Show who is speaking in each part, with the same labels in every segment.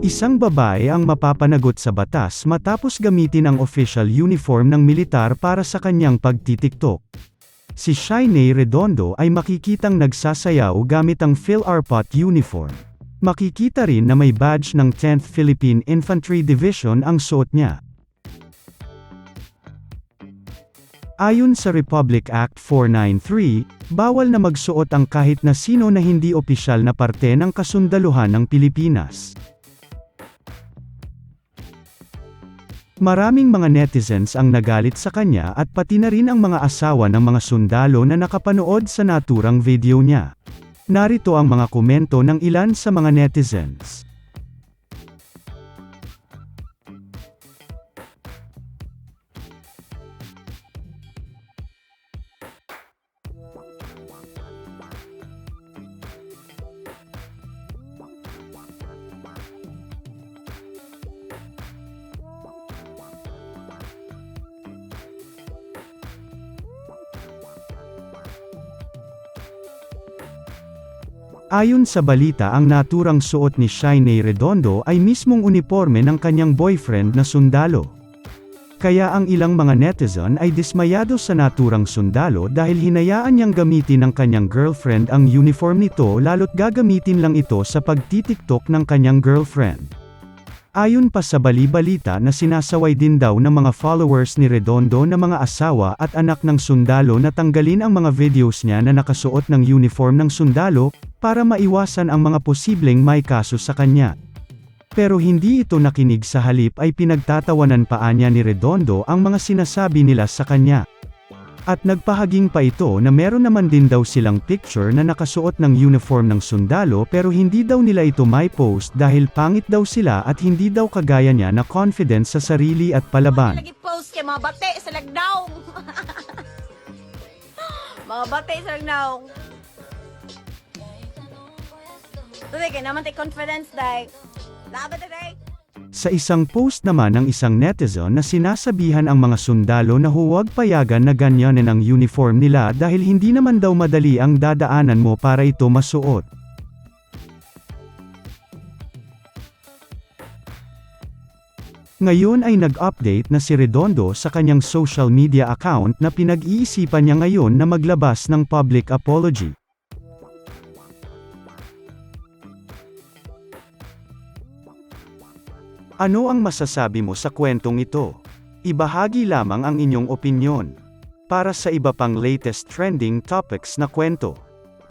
Speaker 1: Isang babae ang mapapanagot sa batas matapos gamitin ang official uniform ng militar para sa kanyang pagtitiktok. Si Shainay Redondo ay makikitang nagsasayaw gamit ang PhilArpot uniform. Makikita rin na may badge ng 10th Philippine Infantry Division ang suot niya. Ayon sa Republic Act 493, bawal na magsuot ang kahit na sino na hindi opisyal na parte ng kasundaluhan ng Pilipinas. Maraming mga netizens ang nagalit sa kanya at pati na rin ang mga asawa ng mga sundalo na nakapanood sa naturang video niya. Narito ang mga komento ng ilan sa mga netizens. Ayon sa balita ang naturang suot ni Shainay Redondo ay mismong uniforme ng kanyang boyfriend na sundalo. Kaya ang ilang mga netizen ay dismayado sa naturang sundalo dahil hinayaan niyang gamitin ng kanyang girlfriend ang uniform nito lalo't gagamitin lang ito sa pagtitiktok ng kanyang girlfriend. Ayon pa sa bali-balita na sinasaway din daw ng mga followers ni Redondo na mga asawa at anak ng sundalo na tanggalin ang mga videos niya na nakasuot ng uniform ng sundalo, para maiwasan ang mga posibleng may kaso sa kanya. Pero hindi ito nakinig sa halip ay pinagtatawanan pa niya ni Redondo ang mga sinasabi nila sa kanya. At nagpahaging pa ito na meron naman din daw silang picture na nakasuot ng uniform ng sundalo pero hindi daw nila ito may post dahil pangit daw sila at hindi daw kagaya niya na confident sa sarili at palaban.
Speaker 2: Lagi post kay mga bate sa lagnaw. mga bate sa lagnaw. Tuloy kay naman tay confidence day. Laban day.
Speaker 1: Sa isang post naman ng isang netizen na sinasabihan ang mga sundalo na huwag payagan na ganyanin ang uniform nila dahil hindi naman daw madali ang dadaanan mo para ito masuot. Ngayon ay nag-update na si Redondo sa kanyang social media account na pinag-iisipan niya ngayon na maglabas ng public apology. Ano ang masasabi mo sa kwentong ito? Ibahagi lamang ang inyong opinyon. Para sa iba pang latest trending topics na kwento,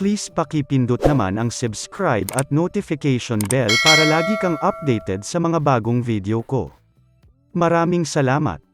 Speaker 1: please pakipindot naman ang subscribe at notification bell para lagi kang updated sa mga bagong video ko. Maraming salamat!